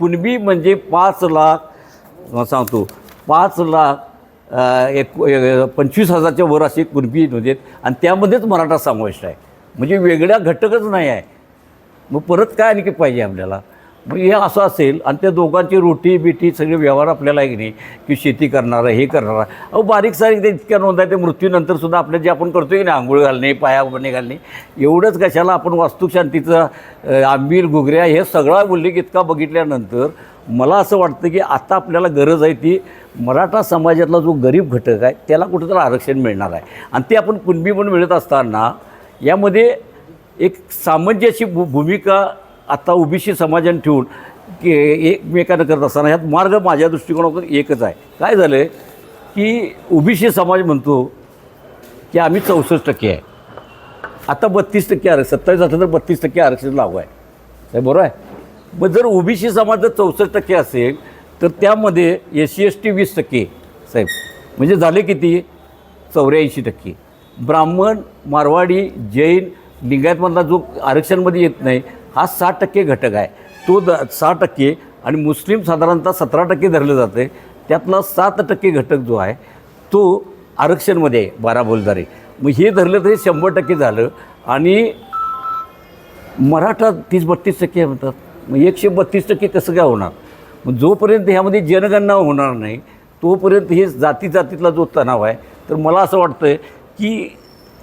कुणबी म्हणजे पाच लाख सांगतो पाच लाख एक पंचवीस हजारच्या वर असे कुणबी म्हणजे आणि त्यामध्येच मराठा समाविष्ट आहे. म्हणजे वेगळा घटकच नाही आहे. मग परत काय आणखी पाहिजे आपल्याला? हे असं असेल आणि त्या दोघांची रोटी बिटी सगळे व्यवहार आपल्याला आहे की नाही की शेती करणारं हे करणारा. अहो बारीक सारीक ते इतक्या नोंद आहे ते मृत्यूनंतर सुद्धा आपलं जे आपण करतो की नाही आंघोळ घालणे पाया उभणे घालणे एवढंच कशाला आपण वास्तुशांतीचं आंबील घुगऱ्या हे सगळा उल्लेख इतका बघितल्यानंतर मला असं वाटतं की आता आपल्याला गरज आहे ती मराठा समाजातला जो गरीब घटक आहे त्याला कुठंतरी आरक्षण मिळणार आहे. आणि ते आपण कुणबी म्हणून मिळत असताना यामध्ये एक सामंजस्य भू भूमिका आत्ता ओबीसी समाजाने ठेवून की एकमेकांना करत असताना ह्यात मार्ग माझ्या दृष्टिकोनातून एकच आहे. काय झालं आहे की ओबीसी समाज म्हणतो की आम्ही चौसष्ट टक्के आहे. आता बत्तीस टक्के आरक्षण सत्तावीस झालं तर बत्तीस टक्के आरक्षण लागू आहे. हे बरोबर आहे? मग जर ओबीसी समाज जर चौसष्ट टक्के असेल तर त्यामध्ये एस सी एस टी वीस टक्के साहेब. म्हणजे झाले किती? चौऱ्याऐंशी टक्के. ब्राह्मण मारवाडी जैन लिंगायतमधला जो आरक्षणमध्ये येत नाही हा साठ टक्के घटक आहे. तो द सहा टक्के आणि मुस्लिम साधारणतः सतरा टक्के धरलं जाते. त्यातला सात टक्के घटक जो आहे तो आरक्षणमध्ये आहे बारा बोलदारे मग हे धरलं तरी शंभर टक्के झालं आणि मराठा तीस बत्तीस टक्के म्हणतात. मग एकशे बत्तीस टक्के कसं काय होणार? मग जोपर्यंत ह्यामध्ये जनगणना होणार नाही तोपर्यंत हे जाती जातीतला जो तणाव आहे तर मला असं वाटतं की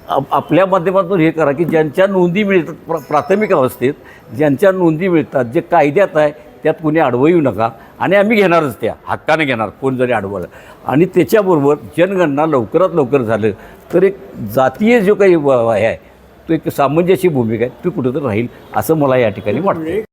आपल्या माध्यमातून हे करा की ज्यांच्या नोंदी मिळतात प्र प्राथमिक अवस्थेत ज्यांच्या नोंदी मिळतात जे कायद्यात आहे त्यात कोणी अडवं येऊ नका. आणि आम्ही घेणारच त्या. हक्काने घेणार. कोण जरी अडवलं आणि त्याच्याबरोबर जनगणना लवकरात लवकर झालं तर एक जातीय जो काही हे आहे तो एक सामंजस्य भूमिका आहे ती कुठंतरी राहील असं मला या ठिकाणी वाटतं